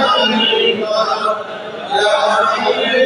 Ya Rabbi, Ya Rabbi,